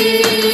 you.